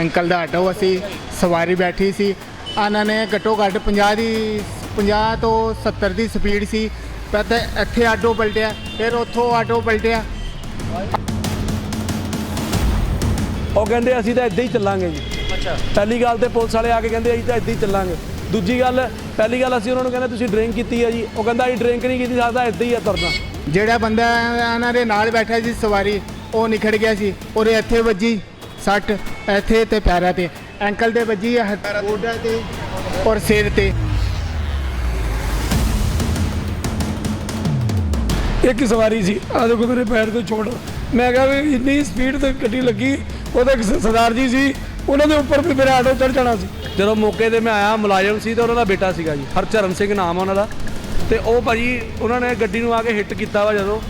Uncle ਦਾ auto ਅਸੀਂ ਸਵਾਰੀ ਬੈਠੀ ਸੀ। ਇਹਨਾਂ ਨੇ ਘੱਟੋ ਘੱਟ 50 ਦੀ 50 ਤੋਂ 70 ਦੀ ਸਪੀਡ ਸੀ। ਪਹਿਲਾਂ ਇੱਥੇ ਆਟੋ ਪਲਟਿਆ ਫਿਰ ਉੱਥੋਂ ਆਟੋ ਪਲਟਿਆ। ਉਹ ਕਹਿੰਦੇ ਅਸੀਂ ਤਾਂ ਇੱਦਾਂ ਹੀ ਚੱਲਾਂਗੇ ਜੀ। ਅੱਛਾ। ਪਹਿਲੀ ਗੱਲ ਤੇ ਪੁਲਿਸ ਵਾਲੇ ਆ ਕੇ ਕਹਿੰਦੇ ਅਸੀਂ ਤਾਂ ਇੱਦਾਂ ਹੀ ਚੱਲਾਂਗੇ। ਦੂਜੀ ਗੱਲ ਪਹਿਲੀ ਗੱਲ ਅਸੀਂ ਉਹਨਾਂ ਨੂੰ ਕਹਿੰਦੇ ਤੁਸੀਂ ਡਰਿੰਕ ਕੀਤੀ ਹੈ ਜੀ। ਉਹ ਕਹਿੰਦਾ ਅਸੀਂ ਡਰਿੰਕ ਨਹੀਂ ਕੀਤੀ ਸਾਡਾ ਇੱਦਾਂ ਹੀ ਆ ਤੁਰਨਾ। ਜਿਹੜਾ ਬੰਦਾ ਇਹਨਾਂ ਦੇ ਨਾਲ ਬੈਠਾ ਸੀ ਸਵਾਰੀ ਉਹ ਨਿਖੜ ਗਿਆ ਸੀ। ਉਹਦੇ ਇੱਥੇ ਵੱਜੀ। ਸੱਟ ਇੱਥੇ ਤੇ ਪੈਰਾਂ ਤੇ। ਐਂਕਲ ਤੇ ਵੱਜੀ ਹੈ ਗੋਡਾ ਤੇ ਔਰ ਸਿਰ ਤੇ। ਇੱਕ ਸਵਾਰੀ ਸੀ। ਆ ਦੇਖੋ ਮੇਰੇ ਪੈਰ ਤੇ ਚੋਟ। ਮੈਂ ਕਿਹਾ ਵੀ ਇੰਨੀ ਸਪੀਡ ਤੇ ਗੱਡੀ ਲੱਗੀ ਉਹਦਾ ਇੱਕ ਸਰਦਾਰ ਜੀ ਸੀ। ਉਹਨਾਂ ਦੇ ਉੱਪਰ ਵੀ ਮੇਰਾ ਆਟੋ ਚੜ ਜਾਣਾ ਸੀ। ਜਦੋਂ ਮੌਕੇ ਤੇ ਮੈਂ ਆਇਆ ਮੁਲਾਜ਼ਮ ਸੀ ਤੇ ਉਹਨਾਂ ਦਾ ਬੇਟਾ ਸੀਗਾ ਜੀ ਹਰਚਰਨ ਸਿੰਘ ਨਾਮ ਆ ਉਹਨਾਂ ਦਾ। ਤੇ ਉਹ ਭਾਜੀ ਉਹਨਾਂ ਨੇ ਗੱਡੀ ਨੂੰ ਆ ਕੇ ਹਿੱਟ ਕੀਤਾ ਵਾ ਜਦੋਂ।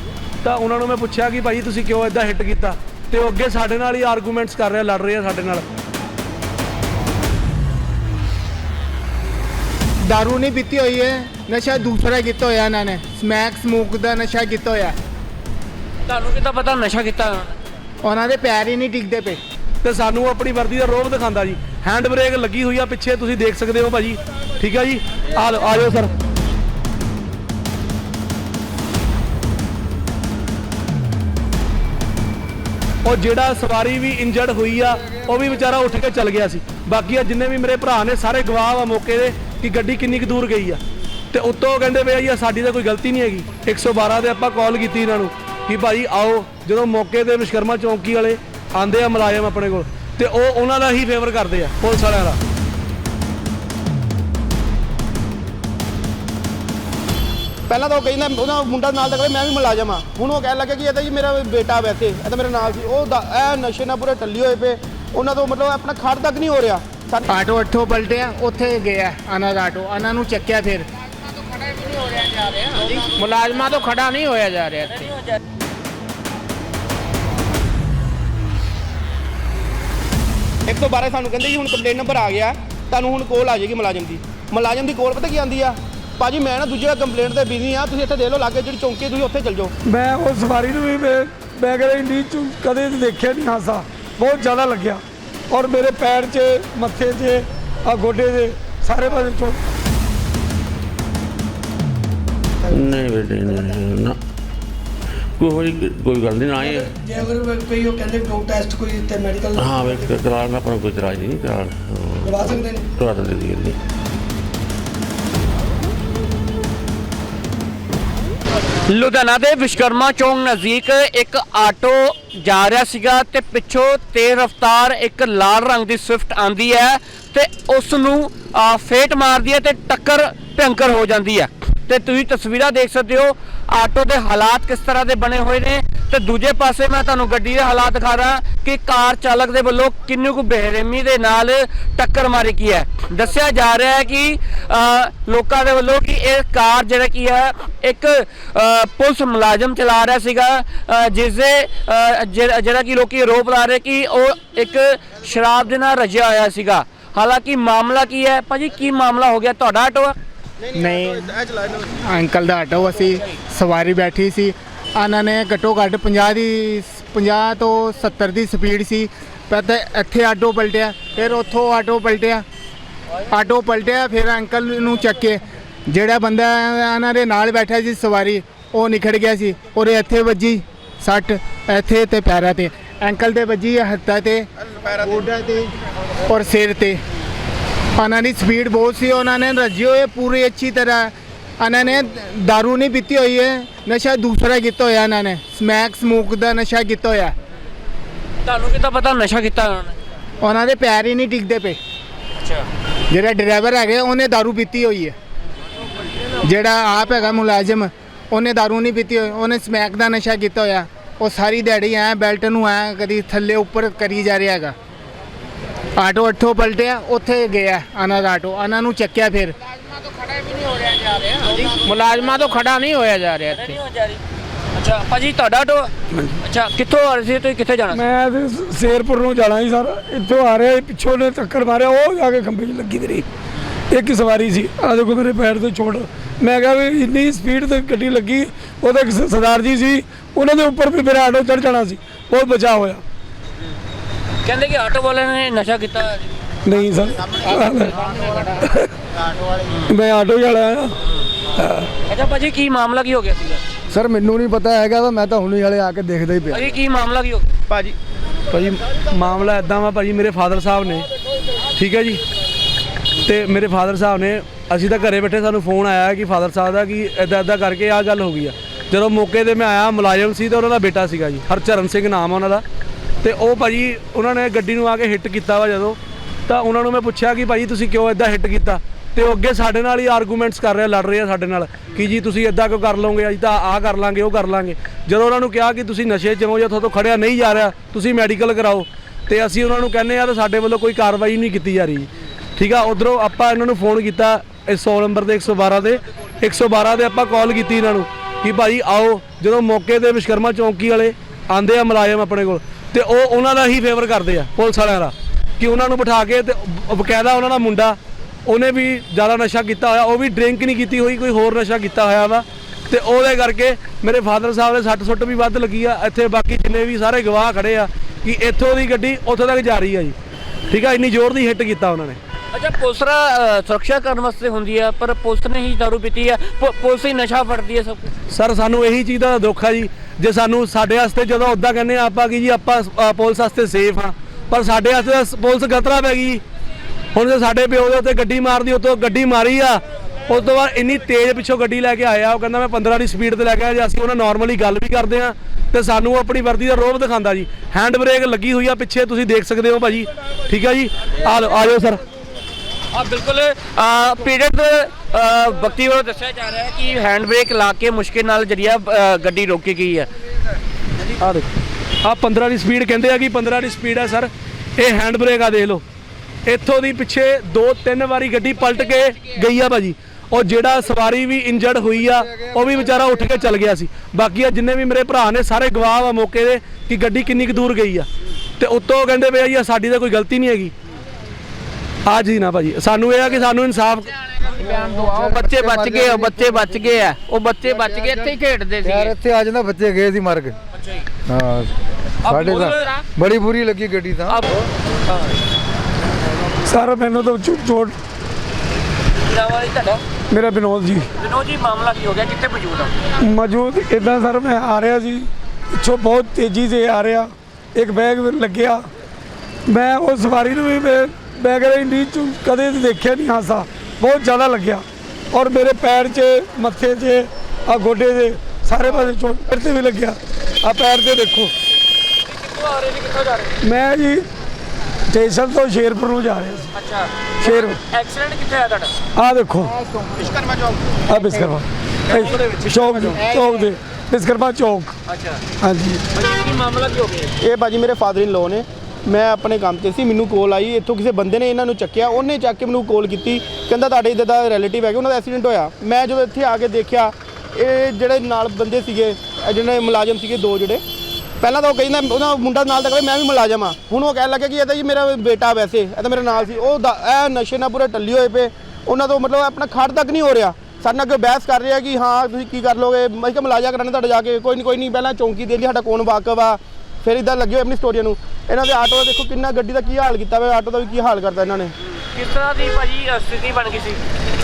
ਤਾਂ ਉਹਨਾਂ ਨੂੰ ਮੈਂ ਪੁੱਛਿਆ ਕਿ ਭਾਜੀ ਤੁਸੀਂ ਕਿਉਂ ਇਦਾਂ ਹਿੱਟ ਕੀਤਾ? ਤੇ ਉਹ ਅੱਗੇ ਸਾਡੇ ਨਾਲ ਹੀ ਆਰਗੂਮੈਂਟਸ ਕਰ ਰਹੇ ਲੜ ਰਹੇ ਆ ਸਾਡੇ ਨਾਲ। ਦਾਰੂ ਨਹੀਂ ਪੀਤੀ ਹੋਈ ਹੈ ਨਸ਼ਾ ਦੂਸਰਾ ਕੀਤਾ ਹੋਇਆ ਇਹਨਾਂ ਨੇ ਸਮੈਕ ਸਮੂਕ ਦਾ ਨਸ਼ਾ ਕੀਤਾ ਹੋਇਆ ਤੁਹਾਨੂੰ ਕਿੱਦਾਂ ਪਤਾ ਨਸ਼ਾ ਕੀਤਾ? ਉਹਨਾਂ ਨੇ? ਉਹਨਾਂ ਦੇ ਪੈਰ ਹੀ ਨਹੀਂ ਟਿਕਦੇ ਪਏ ਤੇ ਸਾਨੂੰ ਆਪਣੀ ਵਰਦੀ ਦਾ ਰੋਬ ਦਿਖਾਉਂਦਾ ਜੀ। ਹੈਂਡ ਬ੍ਰੇਕ ਲੱਗੀ ਹੋਈ ਆ ਪਿੱਛੇ ਤੁਸੀਂ ਦੇਖ ਸਕਦੇ ਹੋ ਭਾਜੀ। ਠੀਕ ਆ ਜੀ? ਆ ਲਓ ਆ ਜਾਓ ਸਰ। ਉਹ ਜਿਹੜਾ ਸਵਾਰੀ ਵੀ ਇੰਜਰਡ ਹੋਈ ਆ, ਉਹ ਵੀ ਵਿਚਾਰਾ ਉੱਠ ਕੇ ਚੱਲ ਗਿਆ ਸੀ। ਬਾਕੀ ਆ ਜਿੰਨੇ ਵੀ ਮੇਰੇ ਭਰਾ ਨੇ, ਸਾਰੇ ਗਵਾਹ ਆ ਮੌਕੇ ਦੇ ਕਿ ਗੱਡੀ ਕਿੰਨੀ ਕੁ ਦੂਰ ਗਈ ਆ। ਤੇ ਉੱਤੋਂ ਕਹਿੰਦੇ ਵੀ ਆ ਜੀ ਸਾਡੀ ਤਾਂ ਕੋਈ ਗਲਤੀ ਨਹੀਂ ਹੈਗੀ। 112 ਤੇ ਆਪਾਂ ਕਾਲ ਕੀਤੀ ਇਹਨਾਂ ਨੂੰ ਕਿ ਭਾਈ ਆਓ, ਜਦੋਂ ਮੌਕੇ ਤੇ ਵਿਸ਼ਕਰਮਾ ਚੌਂਕੀ ਵਾਲੇ ਆਂਦੇ ਆ ਮੁਲਾਜ਼ਮ ਆਪਣੇ ਕੋਲ, ਤੇ ਉਹ ਉਹਨਾਂ ਦਾ ਹੀ ਫੇਵਰ ਕਰਦੇ ਆ, ਪੁਲਿਸ ਵਾਲਿਆਂ ਦਾ। ਪਹਿਲਾਂ ਤਾਂ ਉਹ ਕਹਿੰਦਾ ਉਹਦਾ ਮੁੰਡਾ ਨਾਲ ਤਾਂ ਕਹਿੰਦਾ ਮੈਂ ਵੀ ਮੁਲਾਜ਼ਮ ਆ ਹੁਣ ਉਹ ਕਹਿਣ ਲੱਗਾ ਕਿ ਇਹ ਤਾਂ ਜੀ ਮੇਰਾ ਬੇਟਾ ਵੈਸੇ ਇਹ ਤਾਂ ਮੇਰੇ ਨਾਲ ਸੀ। ਉਹ ਦਾ- ਇਹ ਨਸ਼ੇ ਨਾਲ ਪੂਰੇ ਟੱਲੀ ਹੋਏ ਪਏ। ਉਹਨਾਂ ਤੋਂ ਮਤਲਬ ਆਪਣਾ ਖੜ ਤੱਕ ਨਹੀਂ ਹੋ ਰਿਹਾ। ਸਾਨੂੰ ਆਟੋ ਇੱਥੋਂ ਪਲਟਿਆ ਉੱਥੇ ਗਿਆ ਇਹਨਾਂ ਦਾ ਆਟੋ। ਇਹਨਾਂ ਨੂੰ ਚੱਕਿਆ ਫਿਰ। ਮੁਲਾਜ਼ਮਾਂ ਤੋਂ ਖੜਾ ਨਹੀਂ ਹੋਇਆ ਜਾ ਰਿਹਾ ਇੱਥੇ। ਇੱਕ ਤੋਂ ਬਾਰੇ ਸਾਨੂੰ ਕਹਿੰਦੇ ਜੀ ਹੁਣ ਕੰਪਲੇਂਟ ਨੰਬਰ ਆ ਗਿਆ ਤੁਹਾਨੂੰ ਹੁਣ ਕੋਲ ਆ ਜਾਏਗੀ ਮੁਲਾਜ਼ਮ ਦੀ। ਮੁਲਾਜ਼ਮ ਦੀ ਕੋਲ ਪਤਾ ਕੀ ਆਂਦੀ ਆ? ਭਾਜੀ ਮੈਂ ਨਾ ਦੂਜੇ ਕੰਪਲੇਂਟ ਤੇ ਬਿਜ਼ੀ ਆ ਤੁਸੀਂ ਇੱਥੇ ਦੇ ਲਓ ਲਾਗੇ ਜਿਹੜੀ ਚੌਂਕੀ ਤੁਸੀਂ ਉੱਥੇ ਚਲ ਜਾਓ ਮੈਂ ਉਹ ਸਵਾਰੀ ਨੂੰ ਵੀ ਮੈਂ ਮੈਂ ਕਹਿੰਦਾ ਇੰਨੀ ਚੁ ਕਦੇ ਦੇਖਿਆ ਨਹੀਂ ਹਾਸਾ ਬਹੁਤ ਜ਼ਿਆਦਾ ਲੱਗਿਆ ਔਰ ਮੇਰੇ ਪੈਰ 'ਚ ਮੱਥੇ 'ਚ ਆ ਗੋਡੇ ਦੇ ਸਾਰੇ ਪਾਸੇ ਚੋਟ ਨਹੀਂ ਬੇਟੇ ਨਹੀਂ ਨਹੀਂ, ਨਾ ਕੋਈ ਕੋਈ ਗੱਲ ਨਹੀਂ ਨਾ ਹੀ ਜੇ ਅਗਰ ਕੋਈ ਉਹ ਕਹਿੰਦੇ ਡੋਪ ਟੈਸਟ ਕੋਈ ਤੇ ਮੈਡੀਕਲ ਹਾਂ ਵੇ ਕਰਾ ਲੈਣਾ ਆਪਣਾ ਕੋਈ ਇਤਰਾਜ਼ ਨਹੀਂ ਕਰਾ ਕਰਵਾ ਸਕਦੇ ਨੇ ਕਰਾ ਦਿੰਦੇ ਜੀ ਲੁਧਿਆਣਾ ਦੇ ਵਿਸ਼ਕਰਮਾ ਚੌਂਕ ਨਜ਼ਦੀਕ ਇੱਕ ਆਟੋ ਜਾ ਰਿਹਾ ਸੀਗਾ ਤੇ ਪਿੱਛੋਂ ਤੇਜ਼ ਰਫ਼ਤਾਰ ਇੱਕ ਲਾਲ ਰੰਗ ਦੀ ਸਵਿਫਟ ਆਂਦੀ ਹੈ ਤੇ ਉਸ ਨੂੰ ਫੇਟ ਮਾਰਦੀ ਹੈ ਤੇ ਟੱਕਰ ਭਿਅੰਕਰ ਹੋ ਜਾਂਦੀ ਹੈ। ਤੇ ਤੁਸੀਂ ਤਸਵੀਰਾਂ ਦੇਖ ਸਕਦੇ ਹੋ ਆਟੋ ਦੇ ਹਾਲਾਤ ਕਿਸ ਤਰ੍ਹਾਂ ਦੇ ਬਣੇ ਹੋਏ ਨੇ। ਤੇ ਦੂਜੇ ਪਾਸੇ ਮੈਂ ਤੁਹਾਨੂੰ ਗੱਡੀ ਦੇ ਹਾਲਾਤ ਦਿਖਾ ਰਹਾ ਕਿ ਕਾਰ ਚਾਲਕ ਦੇ ਵੱਲੋਂ ਕਿੰਨੀ ਕੁ ਬੇਰਹਿਮੀ ਦੇ ਨਾਲ ਟੱਕਰ ਮਾਰੀ ਕੀ ਹੈ। ਦੱਸਿਆ ਜਾ ਰਿਹਾ ਹੈ ਕਿ ਲੋਕਾਂ ਦੇ ਵੱਲੋਂ ਕਿ ਇਹ ਕਾਰ ਜਿਹੜਾ ਕੀ ਹੈ ਇੱਕ ਪੁਲਿਸ ਮੁਲਾਜ਼ਮ ਚਲਾ ਰਿਹਾ ਸੀਗਾ ਅ, ਜਿਸ ਦੇ ਜਿਹੜਾ ਕਿ ਲੋਕੀ ਆਰੋਪ ਲਾ ਰਹੇ ਕਿ ਉਹ ਇੱਕ ਸ਼ਰਾਬ ਦੇ ਨਾਲ ਰਜਿਆ ਹੋਇਆ ਸੀਗਾ। ਹਾਲਾਂਕਿ ਮਾਮਲਾ ਕੀ ਹੈ? ਭਾਜੀ ਕੀ ਮਾਮਲਾ ਹੋ ਗਿਆ? ਤੁਹਾਡਾ ਆਟੋ ਨਹੀਂ ਅੰਕਲ ਦਾ ਆਟੋ ਅਸੀਂ ਸਵਾਰੀ ਬੈਠੀ ਸੀ। ਇਹਨਾਂ ਨੇ ਘੱਟੋ ਘੱਟ 50 ਦੀ 50 ਤੋਂ 70 ਦੀ ਸਪੀਡ ਸੀ। ਪਹਿਲਾਂ ਇੱਥੇ ਆਟੋ ਪਲਟਿਆ ਫਿਰ ਉੱਥੋਂ ਆਟੋ ਪਲਟਿਆ। ਆਟੋ ਪਲਟਿਆ ਫਿਰ ਅੰਕਲ ਨੂੰ ਚੱਕੇ ਜਿਹੜਾ ਬੰਦਾ ਇਹਨਾਂ ਦੇ ਨਾਲ ਬੈਠਾ ਸੀ ਸਵਾਰੀ ਉਹ ਨਿਖੜ ਗਿਆ ਸੀ। ਉਹਦੇ ਇੱਥੇ ਵੱਜੀ ਸੱਟ ਇੱਥੇ ਤੇ ਪੈਰਾਂ ਤੇ। ਅੰਕਲ ਤੇ ਵੱਜੀ ਹੱਥਾਂ ਤੇ। ਗੋਡਾ ਤੇ ਔਰ ਸਿਰ ਤੇ। ਉਹਨਾਂ ਦੀ ਸਪੀਡ ਬਹੁਤ ਸੀ ਉਹਨਾਂ ਨੇ ਰੱਜੇ ਹੋਏ ਪੂਰੀ ਅੱਛੀ ਤਰ੍ਹਾਂ ਉਹਨਾਂ ਨੇ दारू ਨਹੀਂ ਪੀਤੀ ਹੋਈ ਹੈ ਨਸ਼ਾ ਦੂਸਰਾ ਕੀਤਾ ਹੋਇਆ ਇਹਨਾਂ ਨੇ ਸਮੈਕ ਸਮੂਕ ਦਾ ਨਸ਼ਾ ਕੀਤਾ ਹੋਇਆ ਤੁਹਾਨੂੰ ਕਿੱਦਾਂ ਪਤਾ ਨਸ਼ਾ ਕੀਤਾ ਉਹਨਾਂ ਨੇ ਉਹਨਾਂ ਦੇ ਪੈਰ ਹੀ ਨਹੀਂ ਟਿਕਦੇ ਪਏ ਅੱਛਾ ਜਿਹੜਾ ਡਰਾਈਵਰ ਹੈਗਾ ਉਹਨੇ दारू ਪੀਤੀ ਹੋਈ ਹੈ ਜਿਹੜਾ ਆਪ ਹੈਗਾ ਮੁਲਾਜ਼ਮ ਉਹਨੇ दारू ਨਹੀਂ ਪੀਤੀ ਹੋਈ ਉਹਨੇ ਸਮੈਕ ਦਾ ਨਸ਼ਾ ਕੀਤਾ ਹੋਇਆ ਉਹ ਸਾਰੀ ਦਿਹਾੜੀ ਐ ਬੈਲਟ ਨੂੰ ਐ ਕਦੀ ਥੱਲੇ ਉੱਪਰ ਕਰੀ ਜਾ ਰਿਹਾ ਹੈਗਾ ਆਟੋ ਅੱਠੋ ਪਲਟਿਆ ਉੱਥੇ ਗਿਆ ਉਹਨਾਂ ਦਾ ਆਟੋ। ਉਹਨਾਂ ਨੂੰ ਚੱਕਿਆ ਫਿਰ। ਮੁਲਾਜ਼ਮਾਂ ਤੋਂ ਖੜਾ ਨਹੀਂ ਹੋਇਆ ਜਾ ਰਿਹਾ ਇੱਥੇ। ਅੱਛਾ ਭਾਜੀ ਤੁਹਾਡਾ ਆਟੋ? ਅੱਛਾ ਕਿੱਥੋਂ ਆ ਰਹੇ ਸੀ ਤੁਸੀਂ? ਕਿੱਥੇ ਜਾਣਾ ਸੀ? ਮੈਂ ਤੇ ਸ਼ੇਰਪੁਰ ਨੂੰ ਜਾਣਾ ਸੀ ਸਰ। ਇੱਥੋਂ ਆ ਰਿਹਾ ਸੀ, ਪਿੱਛੋਂ ਨੇ ਟੱਕਰ ਮਾਰਿਆ ਉਹ ਜਾ ਕੇ ਖੰਭੇ 'ਚ ਲੱਗੀ ਤੇਰੀ। ਇੱਕ ਸਵਾਰੀ ਸੀ। ਆ ਦੇਖੋ ਮੇਰੇ ਪੈਰ ਤੇ ਚੋਟ। ਮੈਂ ਕਿਹਾ ਵੀ ਇੰਨੀ ਸਪੀਡ ਤੇ ਗੱਡੀ ਲੱਗੀ ਉਹਦਾ ਇੱਕ ਸ- ਸਰਦਾਰ ਜੀ ਸੀ ਉਹਨਾਂ ਦੇ ਉੱਪਰ ਵੀ ਮੇਰਾ ਆਟੋ ਚੜ ਜਾਣਾ ਸੀ। ਬਹੁਤ ਬਚਾਅ ਹੋਇਆ। ਕਹਿੰਦੇ ਕਿ ਆਟੋ ਵਾਲਿਆਂ ਨੇ ਨਸ਼ਾ ਕੀਤਾ। ਹੋਇਆ ਸੀ। ਨਹੀਂ ਸਰ। ਮੈਂ ਆਟੋ ਵਾਲਾ ਆ। ਅੱਛਾ ਭਾਜੀ ਕੀ ਮਾਮਲਾ ਕੀ ਹੋ ਗਿਆ ਸੀਗਾ? ਸਰ ਮੈਨੂੰ ਨਹੀਂ ਪਤਾ ਹੈਗਾ ਤਾਂ ਮੈਂ ਤਾਂ ਹੁਣੇ ਵਾਲੇ ਆ ਕੇ ਦੇਖਦਾ ਹੀ ਪਿਆ। ਭਾਜੀ ਕੀ ਮਾਮਲਾ ਕੀ ਹੋ ਗਿਆ? ਭਾਜੀ ਭਾਜੀ ਮਾਮਲਾ ਇਦਾਂ ਵਾ ਭਾਜੀ ਮੇਰੇ ਫਾਦਰ ਸਾਹਿਬ ਨੇ ਠੀਕ ਹੈ ਜੀ? ਤੇ ਮੇਰੇ ਫਾਦਰ ਸਾਹਿਬ ਨੇ ਅਸੀਂ ਤਾਂ ਘਰੇ ਬੈਠੇ ਸਾਨੂੰ ਫੋਨ ਆਇਆ ਕਿ ਫਾਦਰ ਸਾਹਿਬ ਦਾ ਕਿ ਇਦਾਂ ਇਦਾਂ ਕਰਕੇ ਆਹ ਗੱਲ ਹੋ ਗਈ ਆ। ਜਦੋਂ ਮੌਕੇ ਤੇ ਮੈਂ ਆਇਆ ਮੁਲਾਜ਼ਮ ਸੀ ਤੇ ਉਹਨਾਂ ਦਾ ਬੇਟਾ ਸੀਗਾ ਜੀ ਹਰਚਰਨ ਸਿੰਘ ਨਾਮ ਆ ਉਹਨਾਂ ਦਾ। ਤੇ ਉਹ ਭਾਜੀ ਉਹਨਾਂ ਨੇ ਗੱਡੀ ਨੂੰ ਆ ਕੇ ਹਿੱਟ ਕੀਤਾ ਵਾ ਜਦੋਂ। ਤਾਂ ਉਹਨਾਂ ਨੂੰ ਮੈਂ ਪੁੱਛਿਆ ਕਿ ਭਾਜੀ ਤੁਸੀਂ ਕਿਉਂ ਇਦਾਂ ਹਿੱਟ ਕੀਤਾ? ਤੇ ਉਹ ਅੱਗੇ ਸਾਡੇ ਨਾਲ ਹੀ ਆਰਗੂਮੈਂਟਸ ਕਰ ਰਿਹਾ, ਲੜ ਰਹੇ ਆ ਸਾਡੇ ਨਾਲ ਕਿ ਜੀ ਤੁਸੀਂ ਇਦਾਂ ਕਿਉਂ ਕਰ ਲਓਗੇ? ਅਸੀਂ ਤਾਂ ਆਹ ਕਰ ਲਾਂਗੇ, ਉਹ ਕਰ ਲਾਂਗੇ। ਜਦੋਂ ਉਹਨਾਂ ਨੂੰ ਕਿਹਾ ਕਿ ਤੁਸੀਂ ਨਸ਼ੇ 'ਚ ਹੋ ਜਾਂ ਤੁਹਾਡੇ ਤੋਂ ਖੜਿਆ ਨਹੀਂ ਜਾ ਰਿਹਾ, ਤੁਸੀਂ ਮੈਡੀਕਲ ਕਰਾਓ। ਤੇ ਅਸੀਂ ਉਹਨਾਂ ਨੂੰ ਕਹਿੰਦੇ ਆ ਤਾਂ ਸਾਡੇ ਵੱਲੋਂ ਕੋਈ ਕਾਰਵਾਈ ਨਹੀਂ ਕੀਤੀ ਜਾ ਰਹੀ। ਠੀਕ ਆ, ਉਧਰੋਂ ਆਪਾਂ ਇਹਨਾਂ ਨੂੰ ਫੋਨ ਕੀਤਾ ਇਸ 100 ਨੰਬਰ ਤੇ 112 ਦੇ। 112 'ਤੇ ਆਪਾਂ ਕਾਲ ਕੀਤੀ ਇਹਨਾਂ ਨੂੰ ਕਿ ਭਾਈ ਆਓ, ਜਦੋਂ ਮੌਕੇ ਤੇ ਵਿਸ਼ਕਰਮਾ ਚੌਂਕੀ ਵਾਲੇ ਆਂਦੇ ਆ ਮੁਲਾਜ਼ਮ ਆਪਣੇ ਕੋਲ ਤੇ ਉਹ ਉਹਨਾਂ ਦਾ ਹੀ ਫੇਵਰ ਕਰਦੇ ਆ, ਪੁਲਿਸ ਵਾਲਿਆਂ ਦਾ। ਕਿ ਉਹਨਾਂ ਨੂੰ ਬਿਠਾ ਕੇ ਤੇ ਬਕਾਇਦਾ ਉਹਨਾਂ ਦਾ ਮੁੰਡਾ, ਉਹਨੇ ਵੀ ਜ਼ਿਆਦਾ ਨਸ਼ਾ ਕੀਤਾ ਹੋਇਆ, ਉਹ ਵੀ ਡਰਿੰਕ ਨਹੀਂ ਕੀਤੀ ਹੋਈ, ਕੋਈ ਹੋਰ ਨਸ਼ਾ ਕੀਤਾ ਹੋਇਆ ਵਾ। ਤੇ ਉਹਦੇ ਕਰਕੇ ਮੇਰੇ ਫਾਦਰ ਸਾਹਿਬ ਦੇ ਸੱਟ ਸੁੱਟ ਵੀ ਵੱਧ ਲੱਗੀ ਆ, ਇੱਥੇ ਬਾਕੀ ਜਿੰਨੇ ਵੀ ਸਾਰੇ ਗਵਾਹ ਖੜੇ ਆ, ਕਿ ਇੱਥੋਂ ਦੀ ਗੱਡੀ ਉੱਥੋਂ ਤੱਕ ਜਾ ਰਹੀ ਆ ਜੀ। ਠੀਕ ਆ, ਇੰਨੀ ਜ਼ੋਰ ਦੀ ਹਿੱਟ ਕੀਤਾ ਉਹਨਾਂ ਨੇ। ਅੱਛਾ ਪੁਲਿਸ ਦਾ ਸੁਰੱਖਿਆ ਕਰਨ ਵਾਸਤੇ ਹੁੰਦੀ ਹੈ ਪਰ ਪੁਲਿਸ ਨੇ ਹੀ ਦਾਰੂ ਪੀਤੀ ਹੈ ਪੁ- ਪੁਲਿਸ ਹੀ ਨਸ਼ਾ ਫੜਦੀ ਹੈ ਸਭ ਕੁਛ। ਸਰ ਸਾਨੂੰ ਇਹੀ ਚੀਜ਼ ਦਾ ਦੁੱਖ ਆ ਜੀ। ਜੇ ਸਾਨੂੰ ਸਾਡੇ ਵਾਸਤੇ ਜਦੋਂ ਉਦਾਂ ਕਹਿੰਦੇ ਆ ਆਪਾਂ ਕਿ ਜੀ ਆਪਾਂ ਅ, ਪੁਲਿਸ ਵਾਸਤੇ ਸੇਫ ਆ। ਪਰ ਸਾਡੇ ਵਾਸਤੇ ਤਾਂ ਪੁਲਿਸ ਗਤਰਾ ਪੈ ਗਈ ਹੁਣ ਜੇ ਸਾਡੇ ਪਿਓ ਦੇ ਉੱਤੇ ਗੱਡੀ ਮਾਰਦੀ ਉਤੋਂ ਗੱਡੀ ਮਾਰੀ ਆ ਉਸ ਤੋਂ ਬਾਅਦ ਇੰਨੀ ਤੇਜ਼ ਪਿੱਛੋਂ ਗੱਡੀ ਲੈ ਕੇ ਆਇਆ ਉਹ ਕਹਿੰਦਾ ਮੈਂ 15 ਦੀ ਸਪੀਡ ਤੇ ਲੈ ਕੇ ਆਇਆ ਜੇ ਅਸੀਂ ਉਹਨਾਂ ਨਾਰਮਲੀ ਗੱਲ ਵੀ ਕਰਦੇ ਆ ਤੇ ਸਾਨੂੰ ਉਹ ਆਪਣੀ ਵਰਦੀ ਦਾ ਰੋਬ ਦਿਖਾਉਂਦਾ ਜੀ। ਹੈਂਡ ਬ੍ਰੇਕ ਲੱਗੀ ਹੋਈ ਆ ਪਿੱਛੇ ਤੁਸੀਂ ਦੇਖ ਸਕਦੇ ਹੋ ਭਾਜੀ। ਠੀਕ ਆ ਜੀ? ਆ ਲਓ ਆ ਜਾਓ ਸਰ। ਆ ਬਿਲਕੁਲ ਪੀੜਤ ਵਿਅਕਤੀ ਵੱਲੋਂ ਦੱਸਿਆ ਜਾ ਰਿਹਾ ਹੈ ਕਿ ਹੈਂਡ ਬ੍ਰੇਕ ਲਾ ਕੇ ਮੁਸ਼ਕਿਲ ਨਾਲ ਜਰੀਆ ਗੱਡੀ ਰੋਕੀ ਗਈ ਹੈ। ਆ ਦੇਖੋ। ਆ 15 ਦੀ ਸਪੀਡ ਕਹਿੰਦੇ ਆ ਕਿ 15 ਦੀ ਸਪੀਡ ਆ ਸਰ। ਇਹ ਹੈਂਡ ਬ੍ਰੇਕ ਆ, ਦੇਖ ਲਓ। ਇੱਥੋਂ ਦੀ ਪਿੱਛੇ ਦੋ ਤਿੰਨ ਵਾਰੀ ਗੱਡੀ ਪਲਟ ਕੇ ਗਈ ਆ ਭਾਜੀ। ਉਹ ਜਿਹੜਾ ਸਵਾਰੀ ਵੀ ਇੰਜਰਡ ਹੋਈ ਆ, ਉਹ ਵੀ ਵਿਚਾਰਾ ਉੱਠ ਕੇ ਚੱਲ ਗਿਆ ਸੀ। ਬਾਕੀ ਆ ਜਿੰਨੇ ਵੀ ਮੇਰੇ ਭਰਾ ਨੇ, ਸਾਰੇ ਗਵਾਹ ਆ ਮੌਕੇ ਦੇ ਕਿ ਗੱਡੀ ਕਿੰਨੀ ਕੁ ਦੂਰ ਗਈ ਆ। ਤੇ ਉੱਤੋਂ ਕਹਿੰਦੇ ਪਏ ਆ ਜੀ ਸਾਡੀ ਤਾਂ ਕੋਈ ਗਲਤੀ ਨਹੀਂ ਹੈਗੀ। ਆ ਜੀ ਨਾ ਭਾਜੀ। ਸਾਨੂੰ ਇਹ ਆ ਕਿ ਸਾਨੂੰ ਇਨਸਾਫ ਉਹ ਬੱਚੇ ਬਚ ਗਏ ਉਹ ਬੱਚੇ ਬਚ ਗਏ ਆ। ਉਹ ਬੱਚੇ ਬਚ ਗਏ ਇੱਥੇ ਹੀ ਖੇਡਦੇ ਯਾਰ ਸੀ ਇੱਥੇ ਆ ਜਾਂਦਾ ਬੱਚੇ ਗਏ ਸੀ ਮਰ ਕੇ ਹਾਂ ਸਾਡੇ ਤਾਂ ਬੜੀ ਬੁਰੀ ਲੱਗੀ ਗੱਡੀ ਤਾਂ। ਸਰ ਮੈਨੂੰ ਤਾਂ ਚੋਟ ਤੁਹਾਡਾ? ਮੇਰਾ ਵਿਨੋਦ ਜੀ। ਵਿਨੋਦ ਜੀ ਮਾਮਲਾ ਕੀ ਹੋ ਗਿਆ? ਕਿੱਥੇ ਮੌਜੂਦ ਆ ਮੌਜੂਦ ਇਦਾਂ ਸਰ ਮੈਂ ਆ ਰਿਹਾ ਸੀ ਪਿੱਛੋਂ ਬਹੁਤ ਤੇਜ਼ੀ سے ਆ ਰਿਹਾ। ਇੱਕ ਬੈਗ ਲੱਗਿਆ। ਮੈਂ ਉਹ ਸਵਾਰੀ ਨੂੰ ਵੀ ਮੈਂ ਕਹਿੰਦਾ ਇੰਨੀ ਚੁ ਕਦੇ ਦੇਖਿਆ ਨਹੀਂ ਹਾਸਾ। ਬਹੁਤ ਜ਼ਿਆਦਾ ਲੱਗਿਆ। ਔਰ ਮੇਰੇ ਪੈਰ 'ਚ ਮੱਥੇ 'ਚ ਆ ਗੋਡੇ 'ਤੇ ਸਾਰੇ ਪਾਸੇ ਚੋਟ ਪੈਰ 'ਤੇ ਵੀ ਲੱਗਿਆ। ਆ ਪੈਰ 'ਤੇ ਦੇਖੋ। ਕਿੱਥੋਂ ਆ ਰਹੇ ਸੀ ਕਿੱਥੋਂ ਜਾ ਰਹੇ ਮੈਂ ਜੀ ਸਟੇਸ਼ਨ ਤੋਂ ਸ਼ੇਰਪੁਰ ਨੂੰ ਜਾ ਰਿਹਾ ਸੀ। ਅੱਛਾ। ਸ਼ੇਰ ਐਕਸੀਡੈਂਟ ਕਿੱਥੇ ਆ ਤੁਹਾਡਾ? ਆ ਦੇਖੋ। ਵਿਸ਼ਕਰਮਾ ਚੌਕ। ਆ ਬਿਸਕਰਮਾ ਚੌਕ ਚੌਕ। ਦੇ। ਬਿਸਕਰਮਾ ਚੌਕ। ਅੱਛਾ। ਹਾਂਜੀ। ਕੀ ਮਾਮਲਾ ਕੀ ਹੋ ਗਿਆ? ਇਹ ਭਾਜੀ ਮੇਰੇ ਫਾਦਰ ਇਨ ਲੋ ਨੇ। ਮੈਂ ਆਪਣੇ ਕੰਮ ਤੇ ਸੀ, ਮੈਨੂੰ ਕੋਲ ਆਈ, ਇੱਥੋਂ ਕਿਸੇ ਬੰਦੇ ਨੇ ਇਹਨਾਂ ਨੂੰ ਚੱਕਿਆ, ਉਹਨੇ ਚੱਕ ਕੇ ਮੈਨੂੰ ਕੋਲ ਕੀਤੀ, ਕਹਿੰਦਾ ਤੁਹਾਡੇ ਇੱਧਰ ਦਾ ਰਿਲੇਟਿਵ ਹੈਗੇ, ਉਹਨਾਂ ਦਾ ਐਕਸੀਡੈਂਟ ਹੋਇਆ। ਮੈਂ ਜਦੋਂ ਇੱਥੇ ਆ ਕੇ ਦੇਖਿਆ, ਇਹ ਜਿਹੜੇ ਨਾਲ ਬੰਦੇ ਸੀਗੇ ਜਿਹੜੇ ਮੁਲਾਜ਼ਮ ਸੀਗੇ, ਦੋ ਜਿਹੜੇ, ਪਹਿਲਾਂ ਤਾਂ ਉਹ ਕਹਿੰਦਾ, ਉਹਦਾ ਮੁੰਡਾ ਨਾਲ ਤਾਂ ਕਹਿੰਦਾ, ਮੈਂ ਵੀ ਮੁਲਾਜ਼ਮ ਆ ਹੁਣ ਉਹ ਕਹਿਣ ਲੱਗਾ ਕਿ ਇਹ ਤਾਂ ਜੀ ਮੇਰਾ ਬੇਟਾ ਵੈਸੇ, ਇਹ ਤਾਂ ਮੇਰੇ ਨਾਲ ਸੀ। ਉਹ ਦਾ- ਇਹ ਨਸ਼ੇ ਨਾਲ ਪੂਰੇ ਟੱਲੀ ਹੋਏ ਪਏ। ਉਹਨਾਂ ਤੋਂ ਮਤਲਬ ਆਪਣਾ ਖੜ ਤੱਕ ਨਹੀਂ ਹੋ ਰਿਹਾ। ਸਾਡੇ ਨਾਲ ਅੱਗੇ ਬਹਿਸ ਕਰ ਰਿਹਾ ਕਿ ਹਾਂ, ਤੁਸੀਂ ਕੀ ਕਰ ਲੋਗੇ? ਮੈਂ ਕਿਹਾ ਮੁਲਾਜ਼ਾ ਕਰਾਣੇ ਤੁਹਾਡੇ ਜਾ ਕੇ, ਕੋਈ ਨਹੀਂ ਕੋਈ ਨਹੀਂ ਪਹਿਲਾਂ ਚੌਂਕੀ ਦੇ ਲਈ ਸਾਡਾ ਕੌਣ ਵਾਕਫ ਆ? ਫਿਰ ਇਦਾਂ ਲੱਗੇ ਹੋਏ ਆਪਣੀ ਸਟੋਰੀਆਂ ਨੂੰ। ਇਹਨਾਂ ਦੇ ਆਟੋ ਦਾ ਦੇਖੋ ਕਿੰਨਾ ਗੱਡੀ ਦਾ ਕੀ ਹਾਲ ਕੀਤਾ ਵਾ ਆਟੋ ਦਾ ਵੀ ਕੀ ਹਾਲ ਕਰਤਾ ਇਹਨਾਂ ਨੇ। ਕਿਸ ਤਰ੍ਹਾਂ ਦੀ ਭਾਜੀ ਸਥਿਤੀ ਬਣ ਗਈ ਸੀ?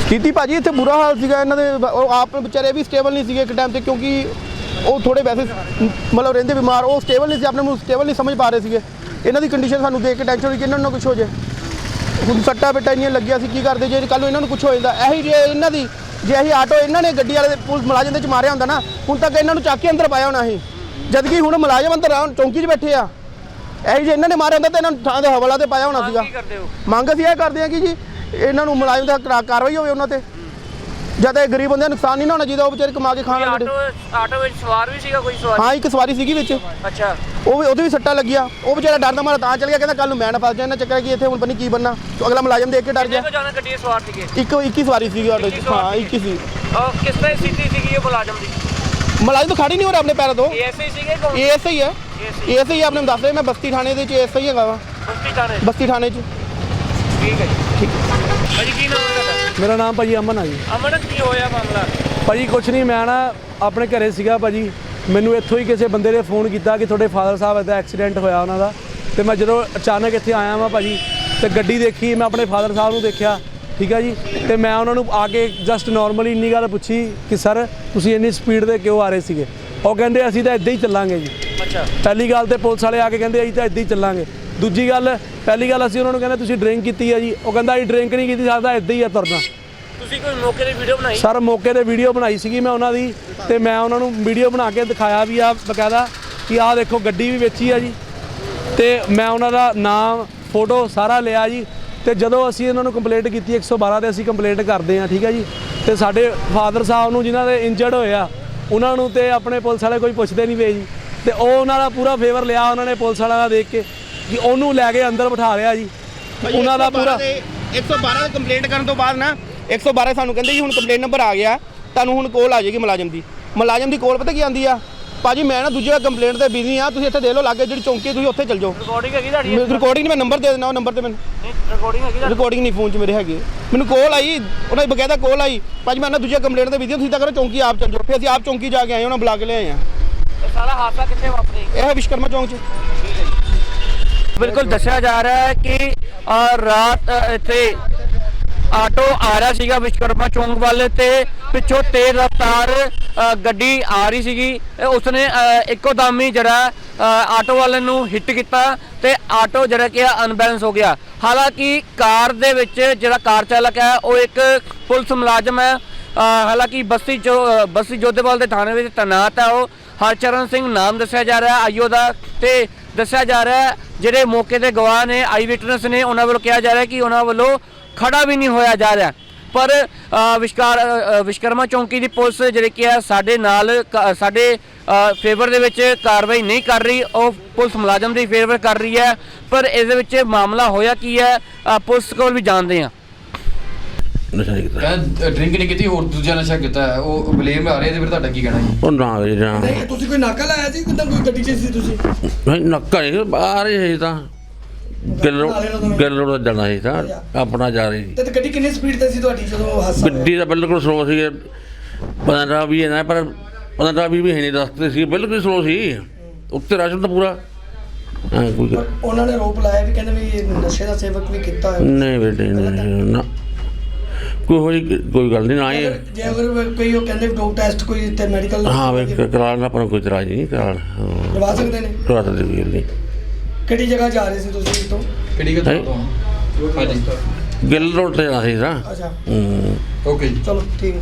ਕੀਤੀ ਭਾਜੀ ਇੱਥੇ ਬੁਰਾ ਹਾਲ ਸੀਗਾ ਇਹਨਾਂ ਦੇ ਉਹ ਆਪ ਵਿਚਾਰੇ ਵੀ ਸਟੇਬਲ ਨਹੀਂ ਸੀਗੇ ਇੱਕ ਟਾਈਮ ਤੇ ਕਿਉਂਕਿ ਉਹ ਥੋੜੇ ਵੈਸੇ ਮਤਲਬ ਰਹਿੰਦੇ ਬਿਮਾਰ ਉਹ ਸਟੇਬਲ ਨਹੀਂ ਸੀ ਆਪਣੇ ਨੂੰ ਸਟੇਬਲ ਨਹੀਂ ਸਮਝ ਪਾ ਰਹੇ ਸੀਗੇ। ਇਹਨਾਂ ਦੀ ਕੰਡੀਸ਼ਨ ਸਾਨੂੰ ਦੇਖ ਕੇ ਟੈਨਸ਼ਨ ਹੋਈ ਕਿ ਇਹਨਾਂ ਨੂੰ ਕੁਝ ਹੋ ਜਾਏ ਹੁਣ ਸੱਟਾ ਬੇਟਾ ਇੰਨੀਆਂ ਲੱਗਿਆ ਸੀ ਕੀ ਕਰਦੇ ਜੇ ਕੱਲ ਨੂੰ ਇਹਨਾਂ ਨੂੰ ਕੁਝ ਹੋ ਜਾਂਦਾ। ਇਹੀ ਜੇ ਇਹਨਾਂ ਦੀ ਜੇ ਇਹੀ ਆਟੋ ਇਹਨਾਂ ਨੇ ਗੱਡੀ ਵਾਲੇ ਦੇ ਪੁਲਿਸ ਮੁਲਾਜ਼ਮ ਦੇ ਚ ਮਾਰਿਆ ਹੁੰਦਾ ਨਾ ਹੁਣ ਤੱਕ ਇਹਨਾਂ ਨੂੰ ਚੱਕ ਕੇ ਅੰਦਰ ਪਾਇਆ ਹੋਣਾ ਸੀ ਜਦ ਕਿ ਹੁਣ ਮੁਲਾਜ਼ਮ ਅੰਦਰ ਆ ਚੌਂਕੀ 'ਚ ਬੈਠੇ ਆ। ਇਹੀ ਜੇ ਇਹਨਾਂ ਨੇ ਮਾਰਿਆ ਹੁੰਦਾ ਤਾਂ ਇਹਨਾਂ ਨੂੰ ਥਾਂ ਦੇ ਹਵਾਲਾ ਤੇ ਪਾਇਆ ਹੋਣਾ ਸੀਗਾ। ਕੀ ਕਰਦੇ ਹੋ? ਮੰਗ ਅਸੀਂ ਇਹ ਕਰਦੇ ਹਾਂ ਕਿ ਜੀ ਇਹਨਾਂ ਨੂੰ ਮੁਲਾਜ਼ਮ ਦਾ ਕਰਾ- ਕਾਰਵਾਈ ਹੋਵੇ ਉਹਨਾਂ ਤੇ। ਜਦ ਇਹ ਗਰੀਬ ਬੰਦਿਆਂ ਨੂੰ ਨੁਕਸਾਨ ਨਹੀਂ ਨਾ ਹੋਣਾ ਚਾਹੀਦਾ ਉਹ ਵਿਚਾਰੇ ਕਮਾ ਕੇ ਖਾਣ ਵਾਲੇ ਆਟੋ ਆਟੋ ਵਿੱਚ ਸਵਾਰ ਵੀ ਸੀਗਾ ਕੋਈ ਸਵਾਰ? ਹਾਂ ਇੱਕ ਸਵਾਰੀ ਸੀਗੀ ਵਿੱਚ। ਅੱਛਾ। ਉਹ ਵੀ ਉਹਦੇ ਵੀ ਸੱਟਾ ਲੱਗਿਆ। ਉਹ ਵਿਚਾਰਾ ਡਰਦਾ ਮਾਰਾ ਤਾਂ ਚੱਲ ਗਿਆ ਕਹਿੰਦਾ ਕੱਲ ਨੂੰ ਮੈਂ ਨਾ ਫਸ ਜਾਣਾ ਚੱਕਰ ਕੀ ਇੱਥੇ ਹੁਣ ਪਤਾ ਨਹੀਂ ਕੀ ਬੰਨਾ ਤੋ ਅਗਲਾ ਮੁਲਾਜ਼ਮ ਦੇਖ ਕੇ ਡਰ ਕਿੰਨੇ ਗਿਆ ਕੋ ਜਾਣਾ ਗੱਡੀ ਦੇ ਸਵਾਰ ਸੀਗੇ? ਇੱਕ ਇੱਕ ਹੀ ਸਵਾਰੀ ਸੀਗੀ ਆਟੋ 'ਚ। ਹੀ ਸਵਾਰ ਹਾਂ ਸੀ। ਇੱਕ ਹੀ ਸੀ। ਉਹ ਕਿਸ ਤਰ੍ਹਾਂ ਦੀ ਸਥਿਤੀ ਸੀਗੀ ਇਹ ਮੁਲਾਜ਼ਮ ਦੀ? ਮੁਲਾਜ਼ਮ ਤਾਂ ਖੜੀ ਨਹੀਂ ਹੋ ਰਿਹਾ ਆਪਣੇ ਪੈਰਾਂ ਤੋਂ। ਸੀਗੇ ਕੌਣ? ਇਹ ਐਸਆਈ ਹੈ ਇਹ ਐਸਆਈ ਆਪਣੇ ਨੂੰ ਦੱਸ ਰਿਹਾ ਮੈਂ ਬਸਤੀ ਥਾਣੇ ਦੇ ਚ ਹੈਗਾ ਵਾ। ਮੁਫਤੀ ਥਾਣੇ? ਬਸਤੀ ਥਾਣੇ 'ਚ। ਠੀਕ ਹੈ ਜੀ। ਠੀਕ। ਭਾਜੀ ਕੀ ਨਾਮ ਹੈ ਤੁਹਾਡਾ? ਮੇਰਾ ਨਾਮ ਭਾਜੀ ਅਮਨ ਆ ਜੀ। ਅਮਨ ਕੀ ਹੋਇਆ ਮਾਮਲਾ? ਭਾਜੀ ਕੁਛ ਨਹੀਂ ਮੈਂ ਨਾ ਆਪਣੇ ਘਰੇ ਸੀਗਾ ਭਾਜੀ। ਮੈਨੂੰ ਇੱਥੋਂ ਹੀ ਕਿਸੇ ਬੰਦੇ ਨੇ ਫੋਨ ਕੀਤਾ ਕਿ ਤੁਹਾਡੇ ਫਾਦਰ ਸਾਹਿਬ ਦਾ ਐਕਸੀਡੈਂਟ ਹੋਇਆ ਉਹਨਾਂ ਦਾ। ਤੇ ਮੈਂ ਜਦੋਂ ਅਚਾਨਕ ਇੱਥੇ ਆਇਆ ਵਾਂ ਭਾਜੀ ਤੇ ਗੱਡੀ ਦੇਖੀ ਮੈਂ ਆਪਣੇ ਫਾਦਰ ਸਾਹਿਬ ਨੂੰ ਦੇਖਿਆ। ਠੀਕ ਹੈ ਜੀ? ਤੇ ਮੈਂ ਉਹਨਾਂ ਨੂੰ ਆ ਕੇ ਜਸਟ ਨਾਰਮਲੀ ਇੰਨੀ ਗੱਲ ਪੁੱਛੀ ਕਿ ਸਰ ਤੁਸੀਂ ਇੰਨੀ ਸਪੀਡ ਤੇ ਕਿਉਂ ਆ ਰਹੇ ਸੀਗੇ? ਉਹ ਕਹਿੰਦੇ ਅਸੀਂ ਤਾਂ ਇੱਦਾਂ ਹੀ ਚੱਲਾਂਗੇ ਜੀ। ਅੱਛਾ। ਪਹਿਲੀ ਗੱਲ ਤੇ ਪੁਲਿਸ ਵਾਲੇ ਆ ਕੇ ਕਹਿੰਦੇ ਅਸੀਂ ਤਾਂ ਇੱਦਾਂ ਹੀ ਚੱਲਾਂਗੇ। ਦੂਜੀ ਗੱਲ ਪਹਿਲੀ ਗੱਲ ਅਸੀਂ ਉਹਨਾਂ ਨੂੰ ਕਹਿੰਦੇ ਤੁਸੀਂ ਡਰਿੰਕ ਕੀਤੀ ਹੈ ਜੀ। ਉਹ ਕਹਿੰਦਾ ਅਸੀਂ ਡਰਿੰਕ ਨਹੀਂ ਕੀਤੀ ਸਾਡਾ ਇੱਦਾਂ ਹੀ ਆ ਤੁਰਨਾ। ਤੁਸੀਂ ਕੋਈ ਮੌਕੇ ਦੀ ਵੀਡੀਓ ਬਣਾਈ? ਸਰ ਮੌਕੇ ਤੇ ਵੀਡੀਓ ਬਣਾਈ ਸੀਗੀ ਮੈਂ ਉਹਨਾਂ ਦੀ ਤੇ ਮੈਂ ਉਹਨਾਂ ਨੂੰ ਵੀਡੀਓ ਬਣਾ ਕੇ ਦਿਖਾਇਆ ਵੀ ਆ ਬਕਾਇਦਾ ਕਿ ਆਹ ਦੇਖੋ ਗੱਡੀ ਵੀ ਵੇਚੀ ਆ ਜੀ। ਤੇ ਮੈਂ ਉਹਨਾਂ ਦਾ ਨਾਮ ਫੋਟੋ ਸਾਰਾ ਲਿਆ ਜੀ। ਤੇ ਜਦੋਂ ਅਸੀਂ ਇਹਨਾਂ ਨੂੰ ਕੰਪਲੇਂਟ ਕੀਤੀ 112 ਤੇ ਅਸੀਂ ਕੰਪਲੇਂਟ ਕਰਦੇ ਆ ਠੀਕ ਹੈ ਜੀ? ਤੇ ਸਾਡੇ ਫਾਦਰ ਸਾਹਿਬ ਨੂੰ ਜਿਨ੍ਹਾਂ ਦੇ ਇੰਜਰਡ ਹੋਏ ਆ ਉਹਨਾਂ ਨੂੰ ਤੇ ਆਪਣੇ ਪੁਲਿਸ ਵਾਲੇ ਕੋਈ ਪੁੱਛਦੇ ਨਹੀਂ ਵੇ ਜੀ। ਤੇ ਉਹ ਉਹਨਾਂ ਦਾ ਪੂਰਾ ਫੇਵਰ ਲਿਆ ਉਹਨਾਂ ਨੇ ਪੁਲਿਸ ਵਾਲਿਆਂ ਦਾ ਦੇਖ ਕੇ ਕਿ ਉਹਨੂੰ ਲੈ ਕੇ ਅੰਦਰ ਬਿਠਾ ਲਿਆ ਜੀ। ਉਹਨਾਂ ਦਾ ਪੂਰਾ 112 ਦੇ ਕੰਪਲੇਂਟ ਕਰਨ ਤੋਂ ਬਾਅਦ ਨਾ 112 ਸਾਨੂੰ ਕਹਿੰਦੇ ਜੀ ਹੁਣ ਕੰਪਲੇਂਟ ਨੰਬਰ ਆ ਗਿਆ ਤੁਹਾਨੂੰ ਹੁਣ ਕੋਲ ਆ ਜਾਏਗੀ ਮੁਲਾਜ਼ਮ ਦੀ। ਮੁਲਾਜ਼ਮ ਦੀ ਕੋਲ ਪਤਾ ਕੀ ਆਂਦੀ ਆ? ਭਾਜੀ ਮੈਂ ਨਾ ਦੂਜੇ ਕੰਪਲੇਂਟ ਤੇ ਬਿਜ਼ੀ ਆ ਤੁਸੀਂ ਇੱਥੇ ਦੇ ਲਓ ਲਾਗੇ ਜਿਹੜੀ ਚੌਂਕੀ ਤੁਸੀਂ ਉੱਥੇ ਚੱਲ ਜਾਓ। ਰਿਕਾਰਡਿੰਗ ਹੈਗੀ ਤੁਹਾਡੀ ਰਿਕਾਰਡਿੰਗ ਮੈਂ ਨੰਬਰ ਦੇ ਦੇਣਾ ਉਹ ਨੰਬਰ ਤੇ ਮੈਨੂੰ। ਰਿਕਾਰਡਿੰਗ ਹੈਗੀ ਤੁਹਾਡੀ? ਰਿਕਾਰਡਿੰਗ ਨਹੀਂ ਫੋਨ 'ਚ ਮੇਰੇ ਹੈਗੇ। ਮੈਨੂੰ ਕੋਲ ਆਈ ਉਹਨਾਂ ਦੀ ਬਕਾਇਦਾ ਕੋਲ ਆਈ। ਭਾਜੀ ਮੈਂ ਨਾ ਦੂਜੇ ਕੰਪਲੇਂਟ ਤੇ ਬਿਜ਼ੀ ਹਾਂ ਤੁਸੀਂ ਤਾਂ ਕਰੋ ਚੌਂਕੀ ਆਪ ਚੱਲ ਜਾਓ। ਫਿਰ ਅਸੀਂ ਆਪ ਚੌਂਕੀ ਜਾ ਕੇ ਆਏ ਉਹਨਾਂ ਬੁਲਾ ਕੇ ਲਿਆਏ ਆ। ਇਹ ਸਾਰਾ ਹਾਦਸਾ ਕਿੱਥੇ ਵਾਪਰਿਆ? ਇਹ ਵਿਸ਼ਕਰਮਾ ਚੌਂਕ 'ਚ। ਬਿਲਕੁਲ ਦੱਸਿਆ ਜਾ ਰਿਹਾ ਹੈ ਕਿ ਅ, ਰਾਤ ਅ, ਇੱਥੇ ਆਟੋ ਆ ਰਿਹਾ ਸੀਗਾ ਵਿਸ਼ਕਰਮਾ ਚੌਂਕ ਵੱਲ ਤੇ ਪਿੱਛੋਂ ਤੇਜ਼ ਰਫ਼ਤਾਰ ਗੱਡੀ ਆ ਰਹੀ ਸੀਗੀ। ਉਸਨੇ ਇੱਕੋ ਦਮ ਹੀ ਜਿਹੜਾ ਆਟੋ ਵਾਲੇ ਨੂੰ ਹਿੱਟ ਕੀਤਾ ਤੇ ਆਟੋ ਜਿਹੜਾ ਕਿ ਅਨਬੈਲੈਂਸ ਹੋ ਗਿਆ। ਹਾਲਾਂਕਿ ਕਾਰ ਦੇ ਵਿੱਚ ਜਿਹੜਾ ਕਾਰ ਚਾਲਕ ਹੈ ਉਹ ਇੱਕ ਪੁਲਿਸ ਮੁਲਾਜ਼ਮ ਹੈ। ਹਾਲਾਂਕਿ ਬਸਤੀ ਜੋ ਅ, ਬਸਤੀ ਜੋਧੇਵਾਲ ਦੇ ਥਾਣੇ ਵਿੱਚ ਤੈਨਾਤ ਹੈ ਉਹ। ਹਰਚਰਨ ਸਿੰਘ ਨਾਮ ਦੱਸਿਆ ਜਾ ਰਿਹਾ ਹੈ ਆਈਓ ਦਾ ਤੇ ਦੱਸਿਆ ਜਾ ਰਿਹਾ ਜਿਹੜੇ ਮੌਕੇ ਤੇ ਗਵਾਹ ਨੇ ਆਈ ਵਿਟਨੈਸ ਨੇ ਉਹਨਾਂ ਵੱਲੋਂ ਕਿਹਾ ਜਾ ਰਿਹਾ ਕਿ ਉਹਨਾਂ ਵੱਲੋਂ ਖੜਾ ਵੀ ਨਹੀਂ ਹੋਇਆ ਜਾ ਰਿਹਾ। ਪਰ ਵਿਸ਼ਕਾਰ ਵਿਸ਼ਕਰਮਾ ਚੌਂਕੀ ਦੀ ਪੁਲਿਸ ਜਿਹੜੀ ਕਿ ਹੈ ਸਾਡੇ ਨਾਲ ਸਾਡੇ ਫੇਵਰ ਦੇ ਵਿੱਚ ਕਾਰਵਾਈ ਨਹੀਂ ਕਰ ਰਹੀ। ਉਹ ਪੁਲਿਸ ਮੁਲਾਜ਼ਮ ਦੀ ਫੇਵਰ ਕਰ ਰਹੀ ਹੈ। ਪਰ ਇਸ ਦੇ ਵਿੱਚ ਮਾਮਲਾ ਹੋਇਆ ਕੀ ਹੈ ਪੁਲਿਸ ਕੋਲ ਵੀ ਜਾਣਦੇ ਹਾਂ। ਨਸ਼ਾ ਨਹੀਂ ਕੀਤਾ। ਕਹਿੰਦਾ ਡਰਿੰਕ ਨਹੀਂ ਕੀਤੀ ਹੋਰ ਦੂਜਾ ਨਸ਼ਾ ਕੀਤਾ। ਉਹ ਬਲੇਮ ਆ ਰਹੇ ਤੇ ਫਿਰ ਤੁਹਾਡਾ ਕੀ ਕਹਿਣਾ ਜੀ? ਉਹ ਨਾ ਵੀਰੇ ਨਾ। ਤੁਸੀਂ ਕੋਈ ਨਾਕਾ ਲਾਇਆ ਸੀ? ਕਿਦਾਂ ਕੋਈ ਗੱਡੀ 'ਚ ਸੀ ਤੁਸੀਂ? ਨਹੀਂ ਨੱਕਾ ਨਹੀਂ ਆ ਰਹੀ ਸੀ ਤਾਂ। ਗਿੱਲ ਗਿੱਲ ਰੋਡ ਜਾਣਾ ਸੀ ਤਾਂ ਆਪਣਾ ਜਾ ਰਹੀ ਸੀ। ਤੇ ਗੱਡੀ ਕਿੰਨੀ ਸਪੀਡ ਤੇ ਸੀ ਤੁਹਾਡੀ ਜਦੋਂ ਹਾਦਸਾ ਹੋਇਆ? ਗੱਡੀ ਦਾ ਬਿਲਕੁਲ ਸਲੋ ਸੀ ਪੰਦਰਾਂ ਵੀ ਹੈ ਨਾ ਪਰ ਪੰਦਰਾਂ ਵੀ ਵੀ ਹੈ ਨਹੀਂ ਰਸਤੇ ਸੀ ਬਿਲਕੁਲ ਸਲੋ ਸੀ। ਉੱਤੇ ਰਸ਼ ਤਾਂ ਪੂਰਾ। ਹਾਂ, ਕੋਈ ਗੱਲ- ਪਰ ਉਹਨਾਂ ਨੇ ਆਰੋਪ ਲਾਇਆ ਵੀ ਕਹਿੰਦੇ ਵੀ ਇਹ ਨਸ਼ੇ ਦਾ ਸੇਵਕ ਵੀ ਕੀਤਾ ਹੈ ਨਹੀਂ ਬੇਟੇ ਨਹੀਂ ਨਾ। ਕੋਈ ਹੋਈ ਕੋਈ ਗੱਲ ਨਹੀਂ ਨਾ ਹੀ। ਜੇ ਅਗਰ ਕੋਈ ਉਹ ਕਹਿੰਦੇ ਡੋਪ ਟੈਸਟ ਕੋਈ ਤੇ ਮੈਡੀਕਲ ਹਾਂ ਵੇ ਕਰਾ ਲੈਣਾ ਆਪਾਂ ਨੂੰ ਕੋਈ ਇਤਰਾਜ਼ ਨਹੀਂ ਕਰਾ ਲੈਣਾ, ਹਾਂ। ਕਰਵਾ ਸਕਦੇ ਨੇ? ਕਰਾ ਕੋਈ ਗੱਲ ਨਹੀਂ ਕਿਹੜੀ ਜਗ੍ਹਾ ਜਾ ਰਹੇ ਸੀ ਤੁਸੀਂ? ਕਿਹੜੀ ਗੱਲ ਤੋਂ ਹਾਂਜੀ। ਗਿੱਲ ਰੋਡ ਤੇ ਸੀ ਤਾਂ ਅੱਛਾ। ਹੂੰ। ਓਕੇ ਜੀ। ਚਲੋ ਠੀਕ ਹੈ।